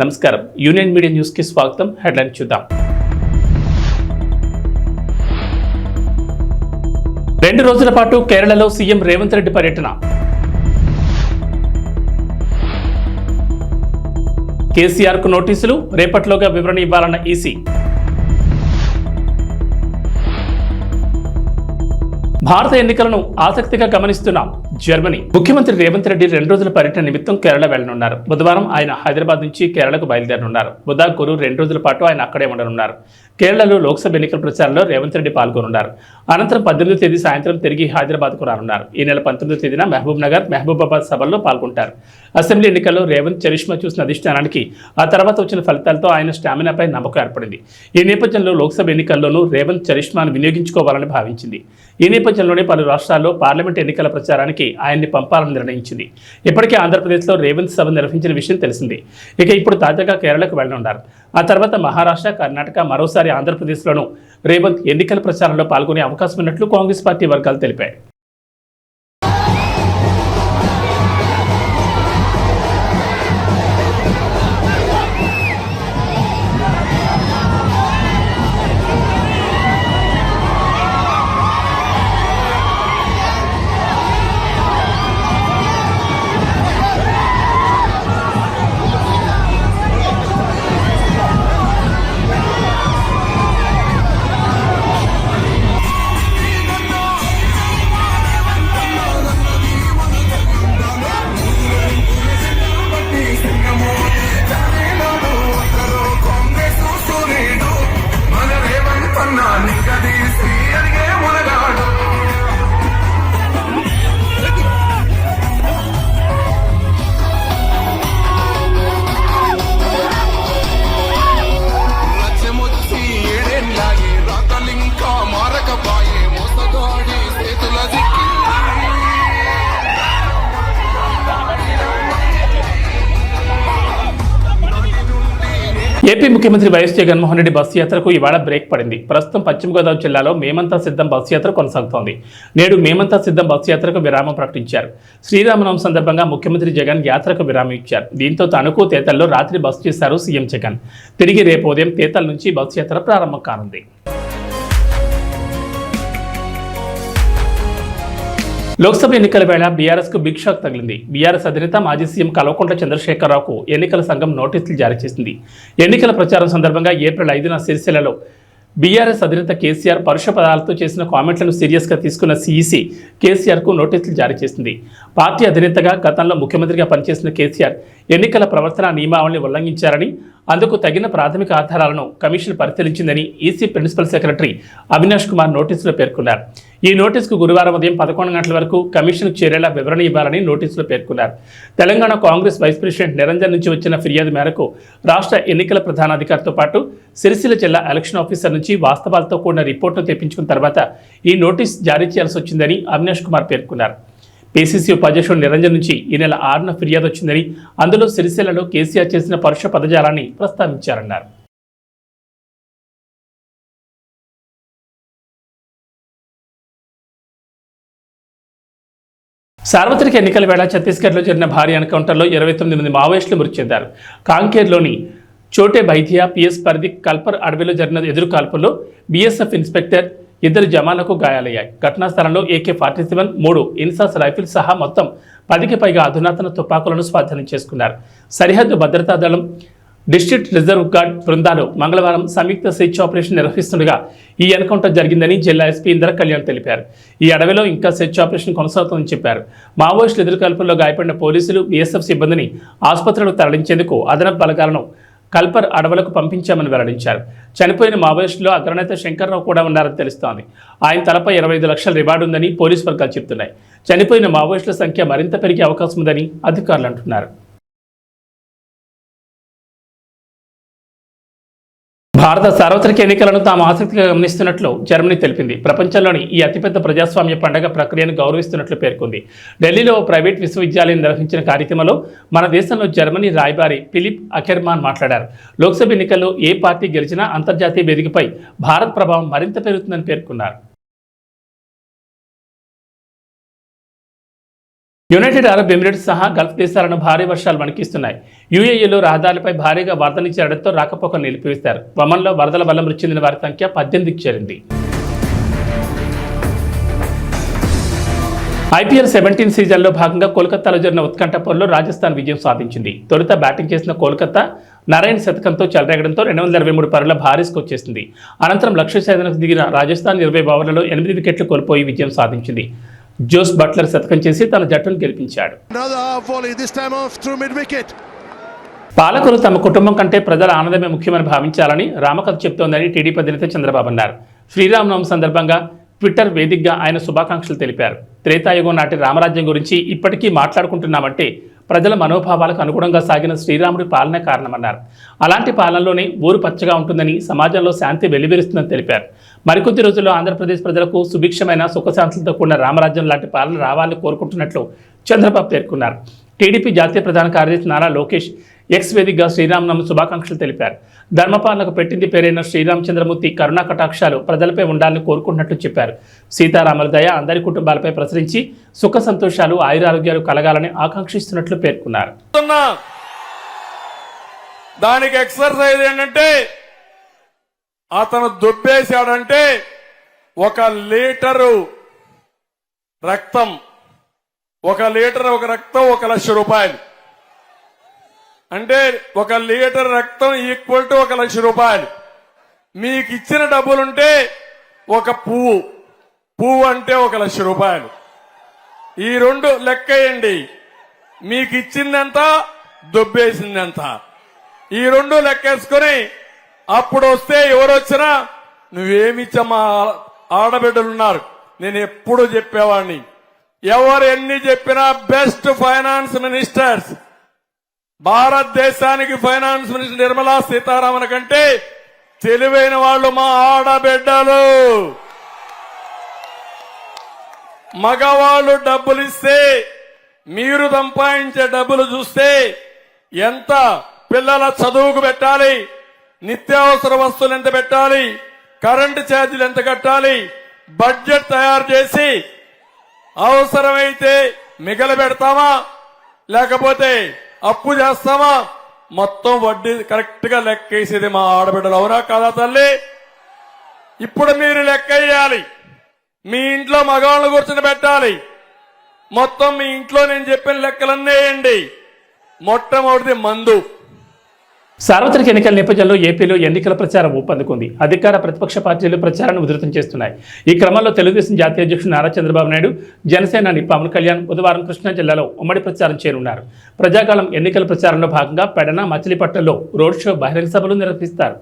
నమస్కారం. Union media న్యూస్కి స్వాగతం. హెడ్లైన్ చూద్దాం. రెండు రోజుల పాటు కేరళలో సీఎం రేవంత్ రెడ్డి పర్యటన. కేసీఆర్కు నోటీసులు రేపట్లోగా వివరణ ఇవ్వాలన్న ఈసీ. భారత ఎన్నికలను ఆసక్తిగా గమనిస్తున్న జర్మనీ ముఖ్యమంత్రి రేవంత్ రెడ్డి రెండు రోజుల పర్యటన నిమిత్తం కేరళ వెళ్ళనున్నారు బుధవారం ఆయన హైదరాబాద్ నుంచి కేరళకు బయలుదేరనున్నారు. బుధ గురు రెండు రోజుల పాటు ఆయన అక్కడే ఉండనున్నారు. కేరళలో లోక్సభ ఎన్నికల ప్రచారంలో రేవంత్ రెడ్డి పాల్గొనున్నారు. అనంతరం పద్దెనిమిదో తేదీ సాయంత్రం తిరిగి హైదరాబాద్కు రానున్నారు. ఈ నెల పంతొమ్మిదో తేదీన మహబూబ్ నగర్ మహబూబాబాద్ సభల్లో పాల్గొంటారు. అసెంబ్లీ ఎన్నికల్లో రేవంత్ చరిష్మా చూసిన అధిష్టానానికి ఆ తర్వాత వచ్చిన ఫలితాలతో ఆయన స్టామినాపై నమ్మకం ఏర్పడింది. ఈ నేపథ్యంలో లోక్సభ ఎన్నికల్లోనూ రేవంత్ చరిష్మాను వినియోగించుకోవాలని భావించింది. ఈ నేపథ్యంలోనే పలు రాష్ట్రాల్లో పార్లమెంట్ ఎన్నికల ప్రచారానికి ఆయన్ని పంపాలని నిర్ణయించింది. ఇప్పటికే ఆంధ్రప్రదేశ్లో రేవంత్ సభ నిర్వహించిన విషయం తెలిసింది. ఇక ఇప్పుడు తాజాగా కేరళకు వెళ్ళనున్నారు ఆ తర్వాత మహారాష్ట్ర కర్ణాటక మరోసారి ఆంధ్రప్రదేశ్లోనూ రేవంత్ ఎన్నికల ప్రచారంలో పాల్గొనే అవకాశం ఉన్నట్లు కాంగ్రెస్ పార్టీ వర్గాలు తెలిపాయి. ఏపీ ముఖ్యమంత్రి వైఎస్ జగన్మోహన్ రెడ్డి బస్సు యాత్రకు ఇవాళ బ్రేక్ పడింది. ప్రస్తుతం పశ్చిమ గోదావరి జిల్లాలో మేమంతా సిద్ధం బస్సు యాత్ర కొనసాగుతోంది. నేడు మేమంతా సిద్ధం బస్సు యాత్రకు విరామం ప్రకటించారు. శ్రీరామనవం సందర్భంగా ముఖ్యమంత్రి జగన్ యాత్రకు విరామం ఇచ్చారు. దీంతో తణుకు తేతల్లో రాత్రి బస్సు చేశారు సీఎం జగన్. తిరిగి రేపు ఉదయం తేతల నుంచి బస్సు యాత్ర ప్రారంభం కానుంది. లోక్సభ ఎన్నికల వేళ బీఆర్ఎస్కు బిగ్ షాక్ తగిలింది. బీఆర్ఎస్ అధినేత మాజీ సీఎం కల్వకుంట్ల చంద్రశేఖరరావుకు ఎన్నికల సంఘం నోటీసులు జారీ చేసింది. ఎన్నికల ప్రచారం సందర్భంగా ఏప్రిల్ ఐదున సిరిసిల్లలో బీఆర్ఎస్ అధినేత కేసీఆర్ పరుష పదాలతో చేసిన కామెంట్లను సీరియస్గా తీసుకున్న సీఈసీ కేసీఆర్కు నోటీసులు జారీ చేసింది. పార్టీ అధినేతగా గతంలో ముఖ్యమంత్రిగా పనిచేసిన కేసీఆర్ ఎన్నికల ప్రవర్తన నియమావళిని ఉల్లంఘించారని అందుకు తగిన ప్రాథమిక ఆధారాలను commission పరిశీలించిందని EC principal secretary Avinash Kumar నోటీసులో పేర్కొన్నారు. ఈ నోటీసుకు గురువారం ఉదయం పదకొండు గంటల వరకు కమిషన్ చేరేలా వివరణ ఇవ్వాలని నోటీసులో పేర్కొన్నారు. Telangana Congress vice president Niranjan నుంచి వచ్చిన ఫిర్యాదు మేరకు రాష్ట్ర ఎన్నికల ప్రధానాధికారితో పాటు సిరిసిల్ల జిల్లా ఎలక్షన్ ఆఫీసర్ నుంచి వాస్తవాలతో కూడిన రిపోర్టును తెప్పించుకున్న తర్వాత ఈ నోటీస్ జారీ చేయాల్సి వచ్చిందని అవినాష్ కుమార్ పేర్కొన్నారు. పీసీసీ ఉపాధ్యక్షుడు నిరంజన్ నుంచి ఈ నెల ఆరున ఫిర్యాదు వచ్చిందని అందులో సిరిసిల్లలో కేసీఆర్ చేసిన పరుష పదజాలాన్ని ప్రస్తావించారన్నారు. సార్వత్రిక ఎన్నికల వేళ ఛత్తీస్గఢ్లో జరిగిన భారీ ఎన్కౌంటర్లో ఇరవై తొమ్మిది మంది మావోయిస్టులు మృతి చెందారు. కాంకేర్లోని చోటే బైథియా పిఎస్ పరిధి కల్పర్ అడవిలో జరిగిన ఎదురు కాల్పుల్లో బీఎస్ఎఫ్ ఇన్స్పెక్టర్ ఇద్దరు జవాన్లకు గాయాలయ్యాయి. ఘటనా స్థలంలో ఏకే ఫార్టీ సెవెన్ మూడు ఇన్సాస్ రైఫిల్స్ సహా మొత్తం పదికి పైగా అధునాతన తుపాకులను స్వాధీనం చేసుకున్నారు. సరిహద్దు భద్రతా దళం డిస్ట్రిక్ట్ రిజర్వ్ గార్డ్ బృందాలు మంగళవారం సంయుక్త సెర్చ్ ఆపరేషన్ నిర్వహిస్తుండగా ఈ ఎన్కౌంటర్ జరిగిందని జిల్లా ఎస్పీ ఇంద్ర కళ్యాణ్ తెలిపారు. ఈ అడవిలో ఇంకా సెర్చ్ ఆపరేషన్ కొనసాగుతుందని చెప్పారు. మావోయిస్టుల ఎదురుకాల్పుల్లో గాయపడిన పోలీసులు బీఎస్ఎఫ్ సిబ్బందిని ఆసుపత్రులకు తరలించేందుకు అదనపు బలగాలను కల్పర్ అడవులకు పంపించామని వెల్లడించారు. చనిపోయిన మావోయిస్టులో అగ్రనేత శంకర్రావు కూడా ఉన్నారని తెలుస్తోంది. ఆయన తలపై ఇరవై ఐదు లక్షల రివార్డు ఉందని పోలీసు వర్గాలు చెబుతున్నాయి. చనిపోయిన మావోయిస్టుల సంఖ్య మరింత పెరిగే అవకాశం ఉందని అధికారులు అంటున్నారు. భారత సార్వత్రిక ఎన్నికలను తాము ఆసక్తిగా గమనిస్తున్నట్లు జర్మనీ తెలిపింది. ప్రపంచంలోని ఈ అతిపెద్ద ప్రజాస్వామ్య పండగ ప్రక్రియను గౌరవిస్తున్నట్లు పేర్కొంది. ఢిల్లీలో ప్రైవేట్ విశ్వవిద్యాలయం నిర్వహించిన కార్యక్రమంలో మన దేశంలో జర్మనీ రాయబారి ఫిలిప్ అఖెర్మాన్ మాట్లాడారు. లోక్సభ ఎన్నికల్లో ఏ పార్టీ గెలిచినా అంతర్జాతీయ వేదికపై భారత్ ప్రభావం మరింత పెరుగుతుందని పేర్కొన్నారు. యునైటెడ్ అరబ్ ఎమిరేట్స్ సహా గల్ఫ్ దేశాలను భారీ వర్షాలు వణికిస్తున్నాయి. యుఏఈలో రహదారులపై భారీగా వరదలు చేరడంతో రాకపోకలు నిలిపివేశారు. వమన్లో వరదల వల్ల మృతి చెందిన వారి సంఖ్య పద్దెనిమిదికి చేరింది. ఐపీఎల్ సెవెంటీన్ సీజన్లో భాగంగా కోల్కతాలో జరిగిన ఉత్కంఠ పోరులో రాజస్థాన్ విజయం సాధించింది. తొలుత బ్యాటింగ్ చేసిన కోల్కతా నారాయణ శతకంతో చెలరేగడంతో రెండు వందల ఇరవై మూడు పరుల భారీస్కు వచ్చేసింది అనంతరం లక్ష్య సాధనకు దిగిన రాజస్థాన్ ఇరవై ఓవర్లలో ఎనిమిది వికెట్లు కోల్పోయి విజయం సాధించింది. జోస్ బట్లర్ శతకం చేసి తన జట్టును గెలిపించాడు. పాలకులు తమ కుటుంబం కంటే ప్రజల ఆనందమే ముఖ్యమని భావించాలని రామకథ చెబుతోందని టీడీపీ అధినేత చంద్రబాబు అన్నారు. శ్రీరామనవమి సందర్భంగా ట్విట్టర్ వేదికగా ఆయన శుభాకాంక్షలు తెలిపారు. త్రేతాయుగం నాటి రామరాజ్యం గురించి ఇప్పటికీ మాట్లాడుకుంటున్నామంటే ప్రజల మనోభావాలకు అనుగుణంగా సాగిన శ్రీరాముడి పాలనే కారణమన్నారు. అలాంటి పాలనలోనే ఊరు పచ్చగా ఉంటుందని సమాజంలో శాంతి వెలివిరుస్తుందని తెలిపారు. మరికొద్ది రోజుల్లో ఆంధ్రప్రదేశ్ ప్రజలకు సుభిక్షమైన సుఖశాంతులతో కూడిన రామరాజ్యం లాంటి పాలన రావాలని కోరుకుంటున్నట్లు చంద్రబాబు పేర్కొన్నారు. టీడీపీ జాతీయ ప్రధాన కార్యదర్శి నారా లోకేష్ ఎక్స్ వేదికగా శ్రీరామనామ శుభాకాంక్షలు తెలిపారు. ధర్మపాలనకు పెట్టింది పేరైన శ్రీరామచంద్రమూర్తి కరుణా కటాక్షాలు ప్రజలపై ఉండాలని కోరుకుంటున్నట్లు చెప్పారు. సీతారాముల దయ అందరి కుటుంబాలపై ప్రసరించి సుఖ సంతోషాలు ఆయురారోగ్యాలు కలగాలని ఆకాంక్షిస్తున్నట్లు పేర్కొన్నారు. దానికి ఎక్సర్సైజ్ ఏంటంటే అతను దుబ్బేశాడంటే ఒక లీటరు రక్తం ఒక లీటర్ ఒక రక్తం ఒక లక్ష రూపాయలు. అంటే ఒక లీటర్ రక్తం ఈక్వల్ టు ఒక లక్ష రూపాయలు. మీకు ఇచ్చిన డబ్బులుంటే ఒక పువ్వు. పువ్వు అంటే ఒక లక్ష రూపాయలు. ఈ రెండు లెక్కేయండి. మీకు ఇచ్చిందంత దొబ్బేసిందంత. ఈ రెండు లెక్కేసుకొని అప్పుడు వస్తే ఎవరు వచ్చినా నువ్వేమిచ్చమ్మా ఆడబిడ్డలున్నారు. నేను ఎప్పుడు చెప్పేవాడిని ఎవరు ఎన్ని చెప్పినా బెస్ట్ ఫైనాన్స్ మినిస్టర్స్. భారతదేశానికి ఫైనాన్స్ మినిస్టర్ నిర్మలా సీతారామన్ కంటే తెలివైన వాళ్ళు మా ఆడబిడ్డలు. మగవాళ్ళు డబ్బులు ఇస్తే మీరు సంపాదించే డబ్బులు చూస్తే ఎంత పిల్లల చదువుకు పెట్టాలి నిత్యావసర వస్తువులు ఎంత పెట్టాలి కరెంటు ఛార్జీలు ఎంత కట్టాలి బడ్జెట్ తయారు చేసి అవసరమైతే మిగల పెడతామా లేకపోతే అప్పు చేస్తామా మొత్తం వడ్డీ కరెక్ట్గా లెక్కేసేది మా ఆడబిడ్డలు. అవునా కాదా తల్లి? ఇప్పుడు మీరు లెక్క వేయాలి. మీ ఇంట్లో మగవాళ్ళని కూర్చొని పెట్టాలి. మొత్తం మీ ఇంట్లో నేను చెప్పిన లెక్కలన్నీ వేయండి. మొట్టమొదటిది మందు. సార్వత్రిక ఎన్నికల నేపథ్యంలో ఏపీలో ఎన్నికల ప్రచారం ఊపందుకుంది. అధికార ప్రతిపక్ష పార్టీలు ప్రచారాన్ని ఉధృతం చేస్తున్నాయి. ఈ క్రమంలో తెలుగుదేశం జాతీయ అధ్యక్షుడు నారా చంద్రబాబు నాయుడు జనసేనాని పవన్ కళ్యాణ్ బుధవారం కృష్ణా జిల్లాలో ఉమ్మడి ప్రచారం చేరున్నారు ప్రజాకాలం ఎన్నికల ప్రచారంలో భాగంగా పెడన మచిలీపట్నంలో రోడ్ షో బహిరంగ సభలు నిర్వహిస్తారు.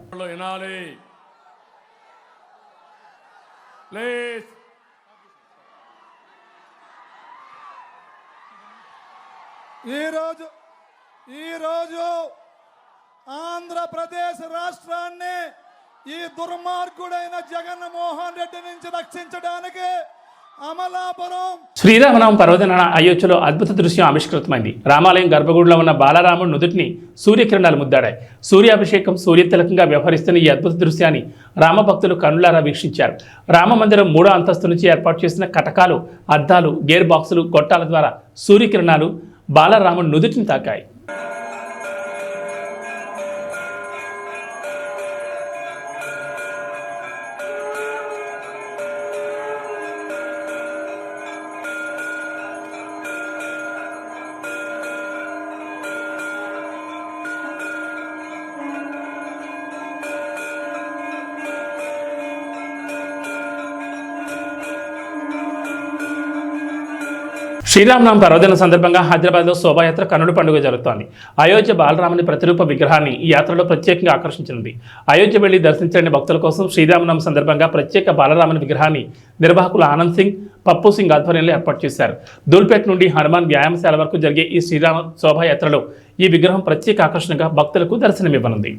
ఈరోజు ఈరోజు ఆంధ్రప్రదేశ్ రాష్ట్రాన్ని ఈ దుర్మార్గుడైన జగన్మోహన్ రెడ్డి నుంచి రక్షించడానికి అమలాపురం శ్రీరామనామం అయోధ్యలో అద్భుత దృశ్యం ఆవిష్కృతమైంది. రామాలయం గర్భగుడిలో ఉన్న బాలరాముడు నుదుటిని సూర్యకిరణాలు ముద్దాడాయి. సూర్యాభిషేకం సూర్యతిలకంగా వ్యవహరిస్తున్న ఈ అద్భుత దృశ్యాన్ని రామభక్తులు కనులారా వీక్షించారు. రామ మందిరం మూడో అంతస్తు నుంచి ఏర్పాటు చేసిన కటకాలు అద్దాలు గేర్ బాక్సులు గొట్టాల ద్వారా సూర్యకిరణాలు బాలరాముడు నుదుటిని తాకాయి. శ్రీరామనామ పర్వదిన సందర్భంగా హైదరాబాద్లో శోభాయాత్ర కన్నుడు పండుగ జరుగుతోంది. అయోధ్య బాలరాముని ప్రతిరూప విగ్రహాన్ని ఈ యాత్రలో ప్రత్యేకంగా ఆకర్షించనుంది అయోధ్య వెళ్ళి దర్శించని భక్తుల కోసం శ్రీరామనామ సందర్భంగా ప్రత్యేక బాలరాముని విగ్రహాన్ని నిర్వాహకులు ఆనంద్ సింగ్ పప్పు సింగ్ ఆధ్వర్యంలో ఏర్పాటు చేశారు. దూల్పేట నుండి హనుమాన్ వ్యాయామశాల వరకు జరిగే ఈ శ్రీరామ శోభాయాత్రలో ఈ విగ్రహం ప్రత్యేక ఆకర్షణగా భక్తులకు దర్శనమివ్వనుంది.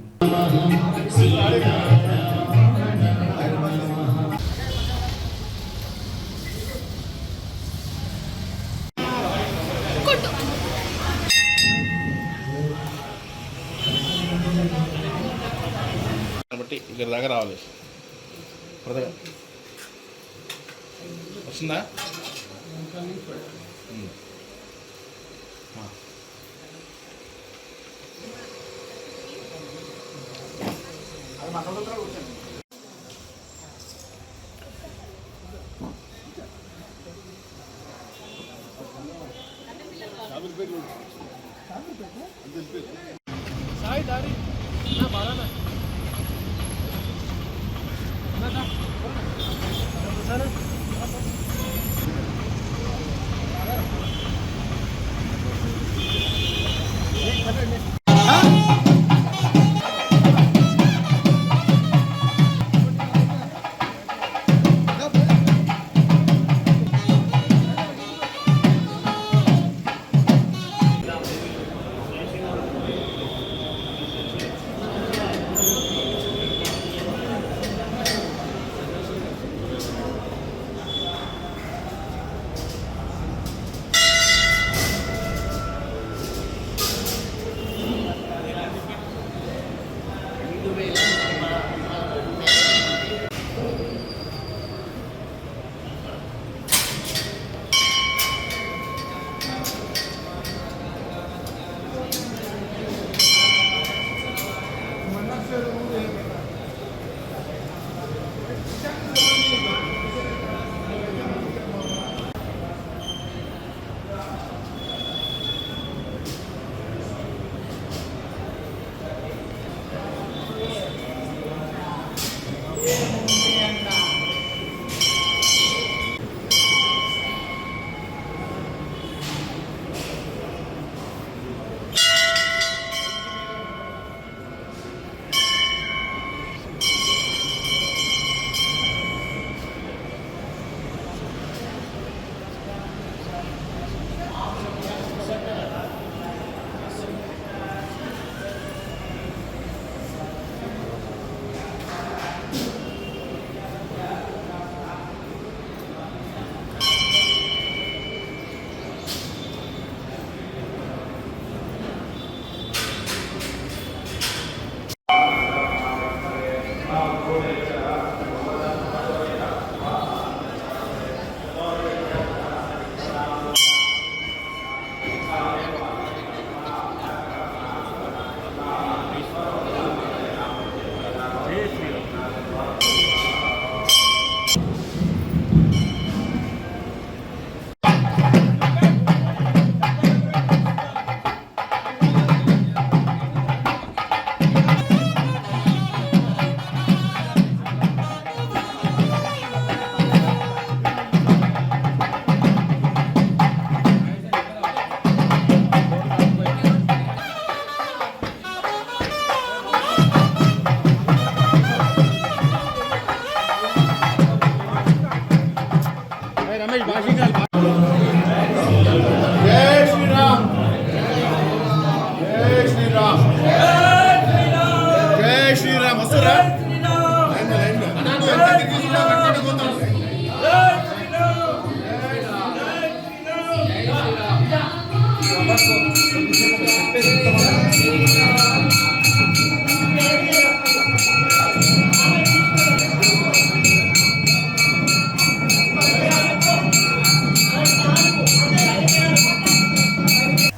ఇక్కడ దాకా రావాలి. కొత్తగా వస్తుందా? అంతే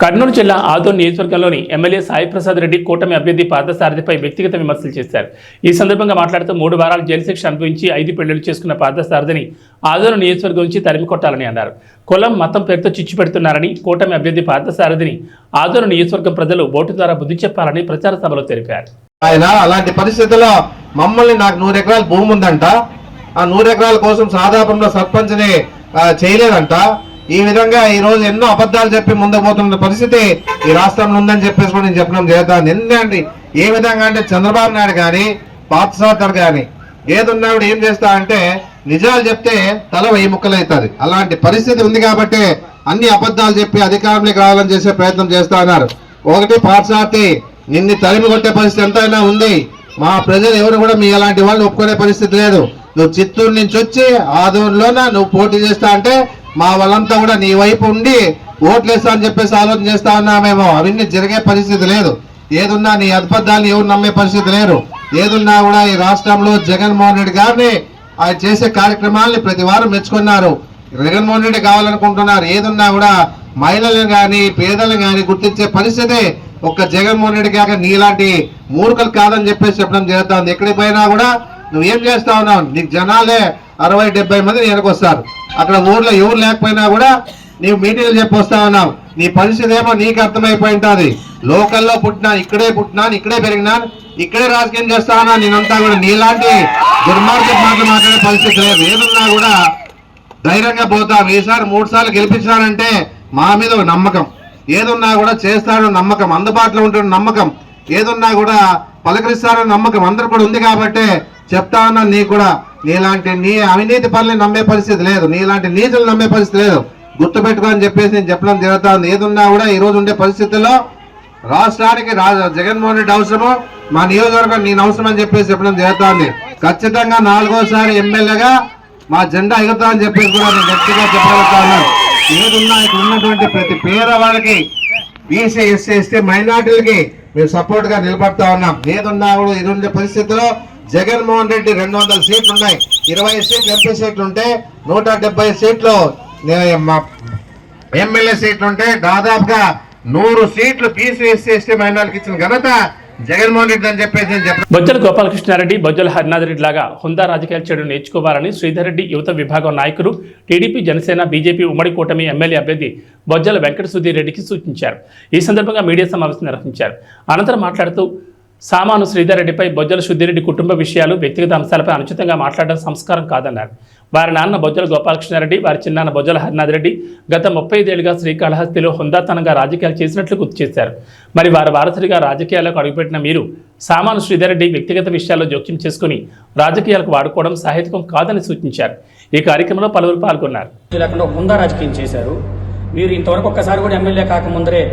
కర్నూలు జిల్లా ఆదోన్ నియోజకవర్గంలోని ఎమ్మెల్యే సాయి ప్రసాద్ రెడ్డి కూటమి అభ్యర్థి పార్థసారథిపై వ్యక్తిగత విమర్శలు చేశారు. ఈ సందర్భంగా మాట్లాడుతూ మూడు వారాలు జైలు శిక్ష అనుభవించి ఐదు పెళ్ళిళ్ళు చేసుకున్న పార్థసారథిని ఆదోన్ నియోజకవర్గం నుంచి తరిమి కొట్టాలని అన్నారు. కులం మతం పేరుతో చిచ్చు పెడుతున్నారని కూటమి అభ్యర్థి పార్థసారథిని ఆదోన్ నియోజకవర్గం ప్రజలు ఓటు ద్వారా బుద్ధి చెప్పాలని ప్రచార సభలో తెలిపారు. ఆయన అలాంటి పరిస్థితుల్లో మమ్మల్ని నాకు నూరు ఎకరాల భూమి ఉందంట. ఆ నూరు ఎకరాల కోసం సాధారణంలో సర్పంచ్ని చేయలేదంట. ఈ విధంగా ఈ రోజు ఎన్నో అబద్ధాలు చెప్పి ముందుకు పోతున్న పరిస్థితి ఈ రాష్ట్రంలో ఉందని చెప్పేసి కూడా నేను చెప్పడం చేద్దాం ఎందుకంటే ఏ విధంగా అంటే చంద్రబాబు నాయుడు కానీ పార్థసారథర్ కానీ ఏదున్నా కూడా ఏం చేస్తా అంటే నిజాలు చెప్తే తల వెయ్యి ముక్కలవుతుంది అలాంటి పరిస్థితి ఉంది కాబట్టి అన్ని అబద్ధాలు చెప్పి అధికారంలోకి రావాలని చేసే ప్రయత్నం చేస్తా ఉన్నారు. ఒకటి పాఠశాతి నిన్ను తరిమి కొట్టే పరిస్థితి ఎంతైనా ఉంది. మా ప్రజలు ఎవరు కూడా మీ అలాంటి వాళ్ళు ఒప్పుకునే పరిస్థితి లేదు. నువ్వు చిత్తూరు నుంచి వచ్చి ఆదూరులోన నువ్వు పోటీ చేస్తా అంటే మా వాళ్ళంతా కూడా నీ వైపు ఉండి ఓట్లేస్తా అని చెప్పేసి ఆలోచన చేస్తా ఉన్నామేమో. అవన్నీ జరిగే పరిస్థితి లేదు. ఏదున్నా నీ అద్భుతాన్ని ఎవరు నమ్మే పరిస్థితి లేరు ఏదున్నా కూడా ఈ రాష్ట్రంలో జగన్మోహన్ రెడ్డి గారిని ఆయన చేసే కార్యక్రమాల్ని ప్రతి వారం మెచ్చుకున్నారు. జగన్మోహన్ రెడ్డి కావాలనుకుంటున్నారు. ఏదున్నా కూడా మహిళలను కానీ పేదలను కానీ గుర్తించే పరిస్థితి ఒక్క జగన్మోహన్ రెడ్డి కాక నీలాంటి మూర్ఖలు కాదని చెప్పేసి చెప్పడం జరుగుతుంది. ఎక్కడికి పోయినా కూడా నువ్వేం చేస్తా ఉన్నావు? నీకు జనాలే అరవై డెబ్బై మంది వెనక వస్తారు. అక్కడ ఊర్లో ఎవరు లేకపోయినా కూడా నీవు మీటింగ్లు చెప్పి వస్తా ఉన్నావు. నీ పరిస్థితి ఏమో నీకు అర్థమైపోయి ఉంటుంది. లోకల్లో పుట్టినా ఇక్కడే పుట్టినాను ఇక్కడే పెరిగినాను ఇక్కడే రాజకీయం చేస్తా ఉన్నా నేనంతా కూడా నీలాంటి దుర్మార్గం మాటలు మాట్లాడే పరిస్థితి లేదు. ఏదున్నా కూడా ధైర్యంగా పోతాం ఈసారి మూడు సార్లు గెలిపించినానంటే మా మీద ఒక నమ్మకం. ఏదున్నా కూడా చేస్తాడో నమ్మకం. అందుబాటులో ఉంటున్న నమ్మకం. ఏదున్నా కూడా పలకరిస్తాడో నమ్మకం. అందరు కూడా ఉంది కాబట్టి చెప్తా ఉన్నాను నీ కూడా నీలాంటి నీ అవినీతి పనులు నమ్మే పరిస్థితి లేదు. నీలాంటి నీతులు నమ్మే పరిస్థితి లేదు. గుర్తుపెట్టుకో అని చెప్పేసి నేను చెప్పడం జరుగుతా ఉంది ఏదున్నా కూడా ఈ రోజు ఉండే పరిస్థితుల్లో రాష్ట్రానికి జగన్మోహన్ రెడ్డి అవసరము మా నియోజకవర్గం నేను అవసరం అని చెప్పేసి చెప్పడం జరుగుతా ఉంది ఖచ్చితంగా నాలుగోసారి ఎమ్మెల్యేగా మా జెండా ఎగుతా అని చెప్పేసి కూడా నేను గట్టిగా చెప్పగలుగుతా ఉన్నాను ఏదున్నా ఇక్కడ ఉన్నటువంటి ప్రతి పేదవాళ్ళకి బీసీ ఎస్సీ ఎస్టీ మైనార్టీలకి మేము సపోర్ట్గా నిలబడతా ఉన్నాం. ఏదున్నా కూడా ఇది ఉండే పరిస్థితిలో జగన్మోహన్ రెడ్డి రెండు వందల సీట్లు ఉన్నాయి. ఇరవై సీట్లు ఎంపీ సీట్లు ఉంటే నూట డెబ్బై సీట్లు ఎమ్మెల్యే సీట్లు ఉంటే దాదాపుగా నూరు సీట్లు బీసీ ఎస్సీ ఎస్టీ మైనార్టీకి ఇచ్చిన ఘనత జగన్మోహన్ రెడ్డి అని చెప్పేసి బొజ్జల గోపాలకృష్ణారెడ్డి బొజ్జల హరినాథ్ రెడ్డి లాగా హుందా రాజకీయాలు చేయడం నేర్చుకోవాలని శ్రీధర్ రెడ్డి యువత విభాగం నాయకులు టీడీపీ జనసేన బీజేపీ ఉమ్మడి కూటమి ఎమ్మెల్యే అభ్యర్థి బొజ్జల వెంకట సుధీర్ రెడ్డికి సూచించారు. ఈ సందర్భంగా మీడియా సమావేశం నిర్వహించారు. అనంతరం మాట్లాడుతూ సామాను శ్రీధర్ రెడ్డిపై బొజ్జల సుధీరెడ్డి కుటుంబ విషయాలు వ్యక్తిగత అంశాలపై అనుచితంగా మాట్లాడడం సంస్కారం కాదన్నారు. వారి నాన్న బొజ్జల గోపాలకృష్ణారెడ్డి వారి చిన్నాన్న బొజ్జల హరినాథ్ రెడ్డి గత ముప్పై ఐదేళ్ళుగా శ్రీకాళహస్తిలో హుందాతనంగా రాజకీయాలు చేసినట్లు గుర్తు చేశారు. మరి వారి వారసుడిగా రాజకీయాలకు అడుగుపెట్టిన మీరు సామాను శ్రీధర్ రెడ్డి వ్యక్తిగత విషయాల్లో జోక్యం చేసుకుని రాజకీయాలకు వాడుకోవడం సాహిత్యం కాదని సూచించారు. ఈ కార్యక్రమంలో పలువురు పాల్గొన్నారు. హుందా రాజకీయం చేశారు. మీరు ఇంతవరకు ఒక్కసారి కూడా ఎమ్మెల్యే కాకముందరే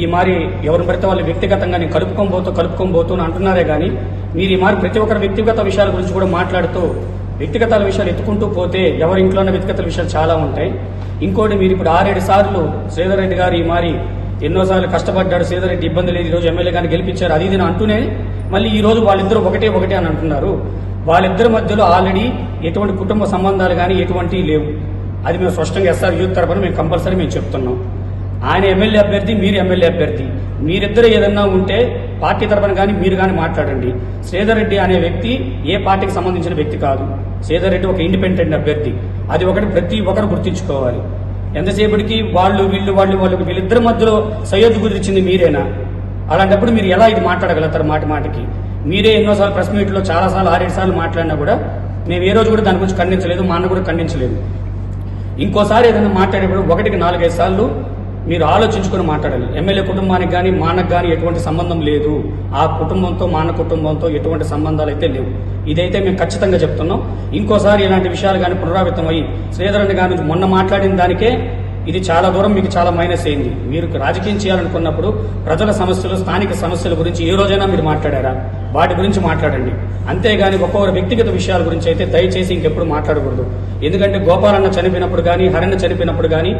ఈ మారి ఎవరు పడితే వాళ్ళు వ్యక్తిగతంగా నేను కలుపుకోబోతూ కలుపుకోబోతూ అని అంటున్నారే కానీ మీరు ఈ మారి ప్రతి ఒక్కరి వ్యక్తిగత విషయాల గురించి కూడా మాట్లాడుతూ వ్యక్తిగత విషయాలు ఎత్తుకుంటూ పోతే ఎవరి ఇంట్లో ఉన్న వ్యక్తిగత విషయాలు చాలా ఉంటాయి. ఇంకోటి మీరు ఇప్పుడు ఆరేడు సార్లు శ్రీధర్ రెడ్డి గారు ఈ మారి ఎన్నోసార్లు కష్టపడ్డాడు శ్రీధర్ రెడ్డి ఇబ్బంది లేదు ఈ రోజు ఎమ్మెల్యే గారిని గెలిపించారు అది ఇది అంటూనే మళ్ళీ ఈ రోజు వాళ్ళిద్దరూ ఒకటే ఒకటే అని అంటున్నారు. వాళ్ళిద్దరి మధ్యలో ఆల్రెడీ ఎటువంటి కుటుంబ సంబంధాలు కానీ ఎటువంటివి లేవు. అది మేము స్పష్టంగా ఎస్ఆర్ యూత్ తరఫున మేము కంపల్సరీ మేము చెప్తున్నాం. ఆయన ఎమ్మెల్యే అభ్యర్థి మీరు ఎమ్మెల్యే అభ్యర్థి. మీరిద్దరు ఏదన్నా ఉంటే పార్టీ తరఫున కానీ మీరు కానీ మాట్లాడండి. శ్రీధర్ రెడ్డి అనే వ్యక్తి ఏ పార్టీకి సంబంధించిన వ్యక్తి కాదు. శ్రీధర్ రెడ్డి ఒక ఇండిపెండెంట్ అభ్యర్థి. అది ఒకటి ప్రతి ఒక్కరు గుర్తుంచుకోవాలి. ఎంతసేపటికి వాళ్ళు వీళ్ళు వాళ్ళు వాళ్ళు వీళ్ళిద్దరి మధ్యలో సయ్యద్ కుదిరిచింది మీరేనా? అలాంటప్పుడు మీరు ఎలా ఇది మాట్లాడగలుగుతారు మాట మాటకి? మీరే ఎన్నోసార్లు ప్రెస్ మీట్లో చాలాసార్లు ఆరేడు సార్లు మాట్లాడినా కూడా మేము ఏ రోజు కూడా దాని గురించి ఖండించలేదు మా అన్న కూడా ఖండించలేదు. ఇంకోసారి ఏదైనా మాట్లాడేప్పుడు ఒకటికి నాలుగైదు సార్లు మీరు ఆలోచించుకొని మాట్లాడాలి ఎమ్మెల్యే కుటుంబానికి కానీ మానకు కానీ ఎటువంటి సంబంధం లేదు. ఆ కుటుంబంతో మాన కుటుంబంతో ఎటువంటి సంబంధాలు అయితే లేవు. ఇదైతే మేము ఖచ్చితంగా చెప్తున్నాం. ఇంకోసారి ఇలాంటి విషయాలు కానీ పునరావృతం అయ్యి శ్రీధరన్ గారి మొన్న మాట్లాడిన దానికే ఇది చాలా దూరం మీకు చాలా మైనస్ అయింది. మీరు రాజకీయం చేయాలనుకున్నప్పుడు ప్రజల సమస్యలు స్థానిక సమస్యల గురించి ఏ రోజైనా మీరు మాట్లాడారా? వాటి గురించి మాట్లాడండి. అంతేగాని ఒక్కొక్కరు వ్యక్తిగత విషయాల గురించి అయితే దయచేసి ఇంకెప్పుడు మాట్లాడకూడదు. ఎందుకంటే గోపాలన్న చనిపోయినప్పుడు కానీ హరణ చనిపోయినప్పుడు కానీ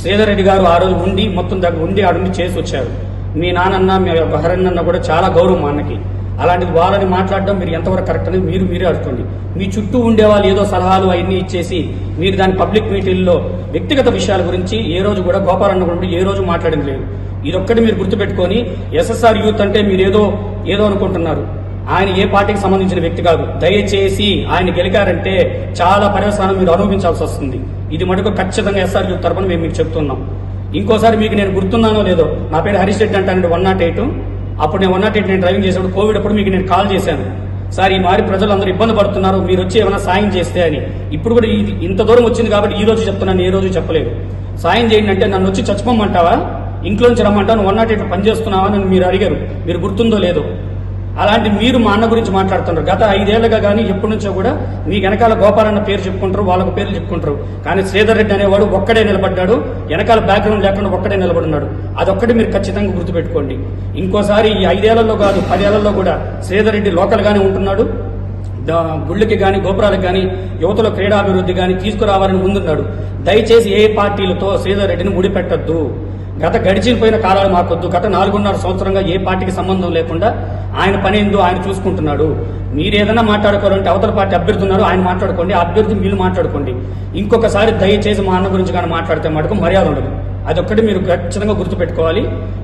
శ్రీధర్ రెడ్డి గారు ఆ రోజు ఉండి మొత్తం దగ్గర ఉండి ఆడుండి చేసి వచ్చారు. మీ నానన్న మీ హరణ్ కూడా చాలా గౌరవం అన్నకి. అలాంటిది వాళ్ళని మాట్లాడడం మీరు ఎంతవరకు కరెక్ట్ అనేది మీరు మీరే అడుకోండి మీ చుట్టూ ఉండే వాళ్ళు ఏదో సలహాలు అవన్నీ ఇచ్చేసి మీరు దాని పబ్లిక్ మీటింగ్లో వ్యక్తిగత విషయాల గురించి ఏ రోజు కూడా గోపాలన్న కూడా ఏ రోజు మాట్లాడింది లేదు. ఇదొక్కటి మీరు గుర్తుపెట్టుకొని ఎస్ఎస్ఆర్ యూత్ అంటే మీరు ఏదో ఏదో అనుకుంటున్నారు. ఆయన ఏ పార్టీకి సంబంధించిన వ్యక్తి కాదు. దయచేసి ఆయన గెలికారంటే చాలా పర్యవసానం మీరు అనుభవించాల్సి వస్తుంది. ఇది మటుకు ఖచ్చితంగా ఎస్ఆర్ యూత్ తరపున మేము మీకు చెప్తున్నాం. ఇంకోసారి మీకు నేను గుర్తున్నానో లేదో నా పేరు హరీష్ రెడ్డి అంటానండి వన్ నాట్ ఎయిట్. అప్పుడు నేను ఉన్నట్టు నేను డ్రైవింగ్ చేసినప్పుడు కోవిడ్ అప్పుడు మీకు నేను కాల్ చేశాను. సార్ ఈ మారి ప్రజలు అందరూ ఇబ్బంది పడుతున్నారు మీరు వచ్చి ఏమైనా సాయం చేస్తే అని. ఇప్పుడు కూడా ఇది ఇంత దూరం వచ్చింది కాబట్టి ఈ రోజు చెప్తున్నాను ఏ రోజు చెప్పలేదు. సాయం చేయండి అంటే నన్ను వచ్చి చచ్చిపోమంటావా ఇంట్లోంచి రమ్మంటావు? వన్ నాట్ ఎయిట్ పని చేస్తున్నావా? అని మీరు అడిగారు. మీరు గుర్తుందో లేదో. అలాంటి మీరు మా అన్న గురించి మాట్లాడుతున్నారు గత ఐదేళ్ళుగా కానీ ఎప్పటి నుంచో కూడా మీ వెనకాల గోపాలన్న పేరు చెప్పుకుంటారు వాళ్ళకు పేర్లు చెప్పుకుంటారు. కానీ శ్రీధర్ రెడ్డి అనేవాడు ఒక్కడే నిలబడ్డాడు వెనకాల బ్యాక్గ్రౌండ్ లేకుండా ఒక్కడే నిలబడినాడు అదొక్కటి మీరు ఖచ్చితంగా గుర్తుపెట్టుకోండి. ఇంకోసారి ఈ ఐదేళ్ళలో కాదు పదేళ్ళలో కూడా శ్రీధర్ రెడ్డి లోకల్గానే ఉంటున్నాడు. గుళ్ళకి కానీ గోపురాలకు కానీ యువతలో క్రీడాభివృద్ధి కానీ తీసుకురావాలని ముందున్నాడు. దయచేసి ఏ పార్టీలతో శ్రీధర్ రెడ్డిని ముడిపెట్టద్దు. గత గడిచిపోయిన కాలాలు మాకొద్దు. గత నాలుగున్నర సంవత్సరంగా ఏ పార్టీకి సంబంధం లేకుండా ఆయన పని ఏందో ఆయన చూసుకుంటున్నాడు. మీరు ఏదైనా మాట్లాడుకోవాలంటే అవతల పార్టీ అభ్యర్థి ఉన్నారు ఆయన మాట్లాడుకోండి అభ్యర్థి మీరు మాట్లాడుకోండి. ఇంకొకసారి దయచేసి మా అన్న గురించి కానీ మాట్లాడితే మటుకు మర్యాద ఉండదు. అదొక్కటి మీరు ఖచ్చితంగా గుర్తుపెట్టుకోవాలి.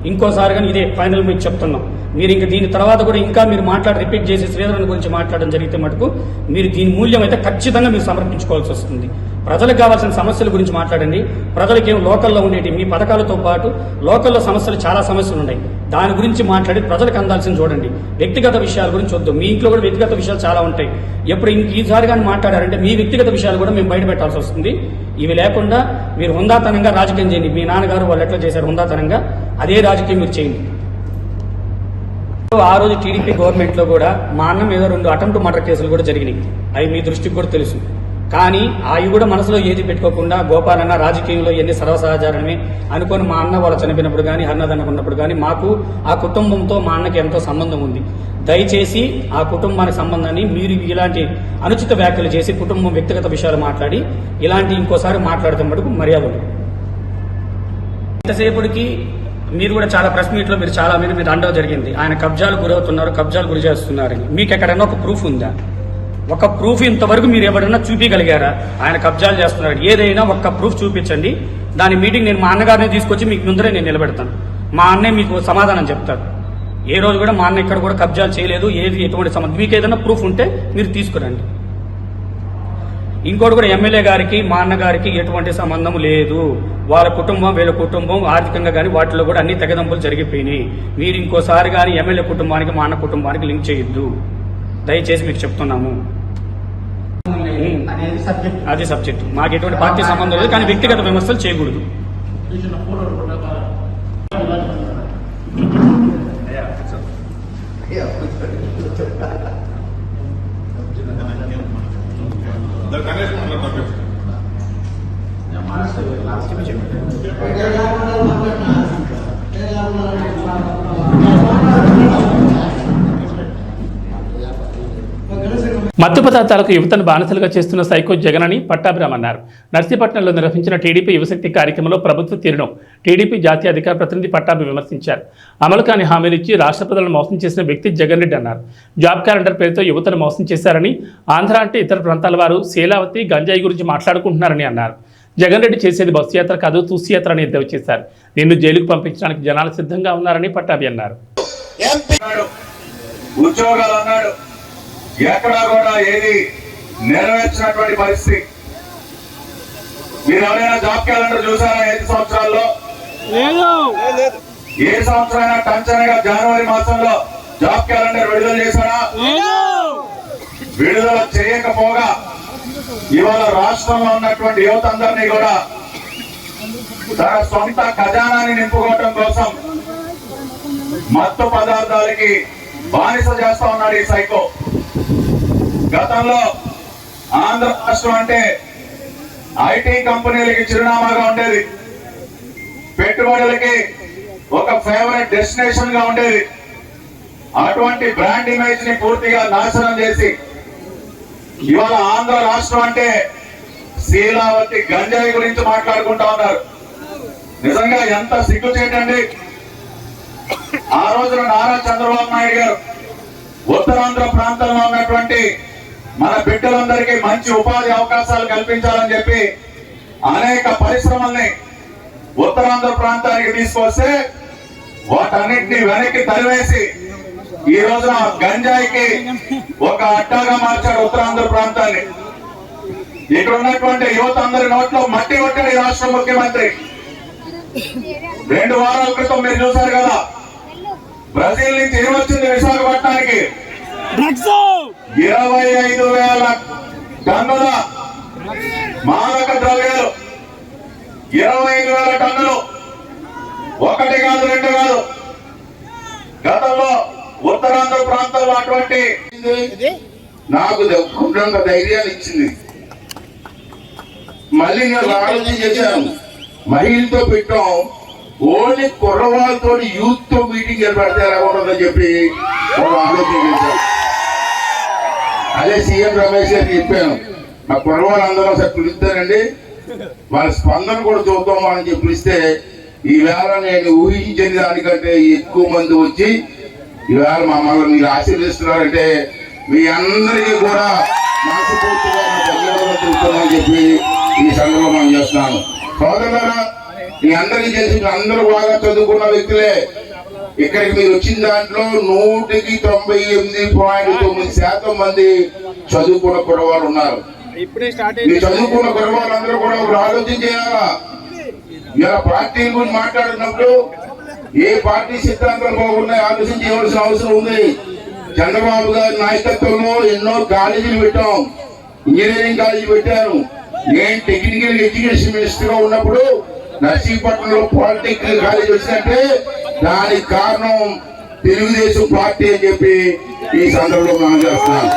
ఇంకోసారి కానీ ఇదే ఫైనల్ మీకు చెప్తున్నాం. మీరు ఇంకా దీని తర్వాత కూడా ఇంకా మీరు మాట్లాడి రిపీట్ చేసి శ్రీధరన్ గురించి మాట్లాడడం జరిగితే మటుకు మీరు దీని మూల్యం అయితే ఖచ్చితంగా మీరు సమర్పించుకోవాల్సి వస్తుంది. ప్రజలకు కావాల్సిన సమస్యల గురించి మాట్లాడండి. ప్రజలకి లోకల్లో ఉండేటి మీ పథకాలతో పాటు లోకల్లో సమస్యలు చాలా సమస్యలు ఉన్నాయి. దాని గురించి మాట్లాడి ప్రజలకు అందాల్సిన చూడండి. వ్యక్తిగత విషయాల గురించి వద్దు. మీ ఇంట్లో కూడా వ్యక్తిగత విషయాలు చాలా ఉంటాయి. ఎప్పుడు ఇంక ఈసారి కానీ మాట్లాడారంటే మీ వ్యక్తిగత విషయాలు కూడా మేము బయట పెట్టాల్సి వస్తుంది. ఇవి లేకుండా మీరు హుందాతనంగా రాజకీయం చేయండి. మీ నాన్నగారు వాళ్ళు ఎట్లా చేశారు హుందాతనంగా అదే రాజకీయం మీరు చేయండి. ఆ రోజు టీడీపీ గవర్నమెంట్లో కూడా మా అన్న మీద రెండు అటెంప్ట్ మర్డర్ కేసులు కూడా జరిగినాయి. అవి మీ దృష్టికి కూడా తెలుసు. కానీ అవి కూడా మనసులో ఏది పెట్టుకోకుండా గోపాలన్న రాజకీయంలో ఎన్ని సర్వసహజారణమే అనుకొని మా అన్న వాళ్ళు చనిపోయినప్పుడు కానీ అన్నదన్నకున్నప్పుడు కానీ మాకు ఆ కుటుంబంతో మా అన్నకి ఎంతో సంబంధం ఉంది. దయచేసి ఆ కుటుంబానికి సంబంధాన్ని మీరు ఇలాంటి అనుచిత వ్యాఖ్యలు చేసి కుటుంబం వ్యక్తిగత విషయాలు మాట్లాడి ఇలాంటి ఇంకోసారి మాట్లాడితే మటుకు మర్యాదలు ఇంతసేపటికి మీరు కూడా చాలా ప్రెస్ మీట్లో మీరు చాలా మీద మీరు అండవ జరిగింది. ఆయన కబ్జాలు గురవుతున్నారు కబ్జాలు గురి చేస్తున్నారని మీకు ఎక్కడైనా ఒక ప్రూఫ్ ఉందా? ఒక ప్రూఫ్ ఇంతవరకు మీరు ఎవరైనా చూపించగలిగారా? ఆయన కబ్జాలు చేస్తున్నారు ఏదైనా ఒక్క ప్రూఫ్ చూపించండి. దాని మీటింగ్ నేను మా అన్నగారిని తీసుకొచ్చి మీకు ముందరే నేను నిలబెడతాను. మా అన్నే మీకు సమాధానం చెప్తారు ఏ రోజు కూడా మా అన్న ఇక్కడ కూడా కబ్జాలు చేయలేదు. ఏది ఎటువంటి సంబంధం మీకు ఏదైనా ప్రూఫ్ ఉంటే మీరు తీసుకురండి. ఇంకోటి కూడా ఎమ్మెల్యే గారికి మా అన్నగారికి ఎటువంటి సంబంధం లేదు. వాళ్ళ కుటుంబం వీళ్ళ కుటుంబం ఆర్థికంగా కానీ వాటిలో కూడా అన్ని తెగదంపులు జరిగిపోయినాయి. మీరు ఇంకోసారి కానీ ఎమ్మెల్యే కుటుంబానికి మా అన్న కుటుంబానికి లింక్ చేయొద్దు. దయచేసి మీకు చెప్తున్నాము. అది సబ్జెక్ట్. మాకు ఎటువంటి పార్టీ సంబంధం లేదు కానీ వ్యక్తిగత విమర్శలు చేయకూడదు. మత్తు పదార్థాలకు యువతను బానిసలుగా చేస్తున్న సైకో జగన్ అని పట్టాభిరామ్ అన్నారు. నర్సీపట్నంలో నిర్వహించిన టీడీపీ యువశక్తి కార్యక్రమంలో ప్రభుత్వ తీరును టీడీపీ జాతీయ అధికార ప్రతినిధి పట్టాభి విమర్శించారు. అమలు కాని హామీలు ఇచ్చి రాష్ట్ర ప్రజలను మోసం చేసిన వ్యక్తి జగన్ రెడ్డి అన్నారు. జాబ్ క్యాలెండర్ పేరుతో యువతను మోసం చేశారని ఆంధ్ర అంటే ఇతర ప్రాంతాల వారు శీలావతి గంజాయి గురించి మాట్లాడుకుంటున్నారని అన్నారు. జగన్ రెడ్డి చేసేది బస్సు యాత్ర కాదు తుస్సు యాత్ర అని ఎద్దేవా చేశారు. నిన్ను జైలుకు పంపించడానికి జనాలు సిద్ధంగా ఉన్నారని పట్టాభి అన్నారు. అన్నాడు ఉద్యోగాలు అన్నాడు ఎక్కడా కూడా ఏది నెరవేర్చినటువంటి పరిస్థితి. మీరు ఎవరైనా జాబ్ క్యాలెండర్ చూసారా ఐదు సంవత్సరాల్లో? ఏ సంవత్సరం టంచనగా జనవరి మాసంలో జాబ్ క్యాలెండర్ విడుదల చేశారా? విడుదల చేయకపోగా ఇవాళ రాష్ట్రంలో ఉన్నటువంటి యువత అందరినీ కూడా తన సొంత ఖజానాన్ని నింపుకోవటం కోసం మత్తు పదార్థాలకి బానిస చేస్తా ఉన్నాడు ఈ సైకో. గతంలో ఆంధ్ర రాష్ట్రం అంటే ఐటీ కంపెనీలకి చిరునామాగా ఉండేది. పెట్టుబడులకి ఒక ఫేవరెట్ డెస్టినేషన్గా ఉండేది. అటువంటి బ్రాండ్ ఇమేజ్ని పూర్తిగా నాశనం చేసి ఇవాళ ఆంధ్ర రాష్ట్రం అంటే శీలావతి గంజాయి గురించి మాట్లాడుకుంటా ఉన్నారు. నిజంగా ఎంత సిగ్గు చేయటండి ఆ రోజున నారా చంద్రబాబు నాయుడు గారు ఉత్తరాంధ్ర ప్రాంతంలో ఉన్నటువంటి మన బిడ్డలందరికీ మంచి ఉపాధి అవకాశాలు కల్పించాలని చెప్పి అనేక పరిశ్రమల్ని ఉత్తరాంధ్ర ప్రాంతానికి తీసుకొస్తే వాటన్నిటిని వెనక్కి తరివేసి ఈ రోజున గంజాయికి ఒక అడ్డాగా మార్చాడు ఉత్తరాంధ్ర ప్రాంతాన్ని. ఇక్కడ ఉన్నటువంటి యువత అందరి నోట్లో మట్టి కొట్టాడు ఈ రాష్ట్ర ముఖ్యమంత్రి. రెండు వారాల క్రితం మీరు చూశారు కదా బ్రెజిల్ నుంచి ఏమొచ్చింది విశాఖపట్నానికి ఇరవై ఐదు వేల టన్నుల మాదక ద్రవ్యాలు ఇరవై ఐదు వేల టన్నులు ఒకటి కాదు రెండు కాదు. గతంలో ఉత్తరాంధ్ర ప్రాంతంలో అటువంటి నాకు కొండంత ధైర్యాన్ని ఇచ్చింది. మళ్ళీ నేను ఆలోచన చేశాను. మహిళతో పెట్టాం. ఓన్లీ కుర్రవాళ్ళతో యూత్తో మీటింగ్ ఏర్పడితే ఎలా ఉంటుందని చెప్పి ఒక ఆలోచన చేశాను అదే సీఎం రమేష్ గారికి చెప్పాను. మా కుర్రవాళ్ళందరూ ఒకసారి పిలుస్తారండి. వాళ్ళ స్పందన కూడా చూద్దాం అని చెప్పి పిలిస్తే ఈవేళ నేను ఊహించని దానికంటే ఎక్కువ మంది వచ్చి ఈవేళ మమ్మల్ని మీరు ఆశీర్వదిస్తున్నారంటే మీ అందరికీ కూడా మనస్ఫూర్తిగా నా ధన్యవాదాలు చెప్పి ఈ సందర్భంగా మనం చేస్తున్నాను. సోదరులారా మీ అందరికీ తెలిసి మీరు అందరూ బాగా చదువుకున్న వ్యక్తులే. ఇక్కడికి మీరు వచ్చిన దాంట్లో నూటికి తొంభై ఎనిమిది పాయింట్ తొమ్మిది శాతం మంది చదువుకున్న కురవాళ్ళు ఉన్నారు. ఈ చదువుకున్న కురవాళ్ళందరూ కూడా ఒక ఆలోచన చేయాలా? ఇలా పార్టీ గురించి మాట్లాడుతున్నప్పుడు ఏ పార్టీ సిద్ధాంతాలు బాగున్నాయి ఆలోచన చేయవలసిన అవసరం ఉంది. చంద్రబాబు గారి నాయకత్వంలో ఎన్నో కాలేజీలు పెట్టాం. ఇంజనీరింగ్ కాలేజీ పెట్టాను నేను టెక్నికల్ ఎడ్యుకేషన్ మినిస్టర్గా ఉన్నప్పుడు నర్సీపట్నంలో పాలిటెక్నిక్ కాలేజ్ వచ్చిందంటే దానికి కారణం తెలుగుదేశం పార్టీ అని చెప్పి ఈ సందర్భంలో మనం చేస్తున్నాను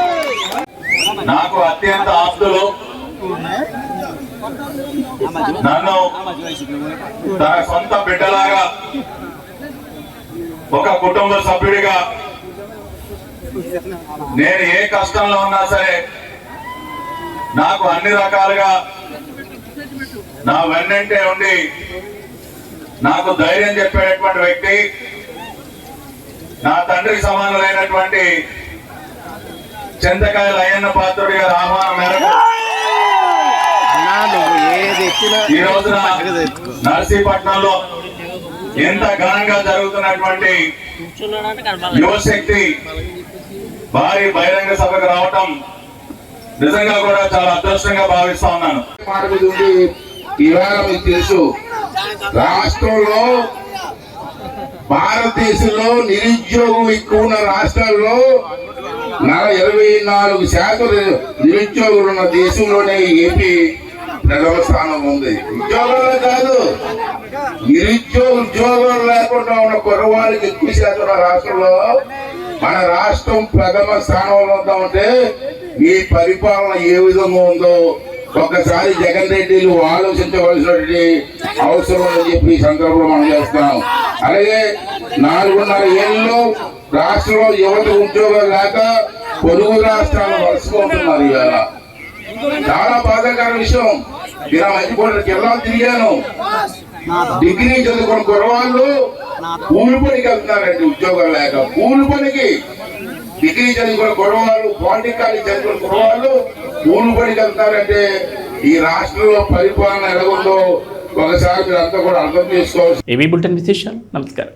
నాకు అత్యంత ఆస్తులు నన్ను తన సొంత బిడ్డలాగా ఒక కుటుంబ సభ్యుడిగా నేను ఏ కష్టంలో ఉన్నా సరే నాకు అన్ని రకాలుగా నా వెన్నంటే ఉండి నాకు ధైర్యం చెప్పేటటువంటి వ్యక్తి నా తండ్రికి సమానులైనటువంటి చింతకాయల అయ్యన్న పాత్రుడి గారి ఆహ్వానం మేరకు ఈ రోజున నర్సీపట్నంలో ఎంత ఘనంగా జరుగుతున్నటువంటి యువశక్తి భారీ బహిరంగ సభకు రావటం నిజంగా కూడా చాలా అదృష్టంగా భావిస్తా ఉన్నాను. ఇవాళ మీకు తెలుసు. రాష్ట్రంలో భారతదేశంలో నిరుద్యోగం ఎక్కువ ఉన్న రాష్ట్రాల్లో నల ఇరవై నాలుగు శాతం నిరుద్యోగులు ఉన్న దేశంలోనే ఏపీ ప్రథమ స్థానం ఉంది. ఉద్యోగాలు కాదు నిరుద్యోగ ఉద్యోగాలు లేకుండా ఉన్న కుర్రవాళ్ళకి ఎక్కువ శాతం ఉన్న రాష్ట్రంలో మన రాష్ట్రం ప్రథమ స్థానంలో ఉందామంటే ఈ పరిపాలన ఏ విధంగా ఉందో ఒక్కసారి జగన్ రెడ్డిలు ఆలోచించవలసినటువంటి అవసరం అని చెప్పి ఈ సందర్భంలో మనం చేస్తున్నాం. అలాగే నాలుగున్నర ఏళ్ళు రాష్ట్రంలో యువత ఉద్యోగాలు లేక పొరుగు రాష్ట్రాలు వలసకుంటున్నారు ఇవాళ. చాలా బాధాకర విషయం. ఇలా మంచి కూడా జిల్లాలు తిరిగాను. డిగ్రీ చదువుకున్న కుర్రవాళ్ళు కూలి పనికి వెళ్తున్నారండి ఉద్యోగాలు లేక. కూలి పనికి డిగ్రీ చదువుకున్న కుర్రవాళ్ళు పాలిటెక్నిక్ చదువుకున్న కుర్రవాళ్ళు కూలి పనికి వెళ్తారంటే ఈ రాష్ట్రంలో పరిపాలన ఎలా ఉందో ఒకసారి మీరు అంతా కూడా అర్థం చేసుకోవచ్చు ఏవీ బులెటిన్ విశేషాలు? నమస్కారం.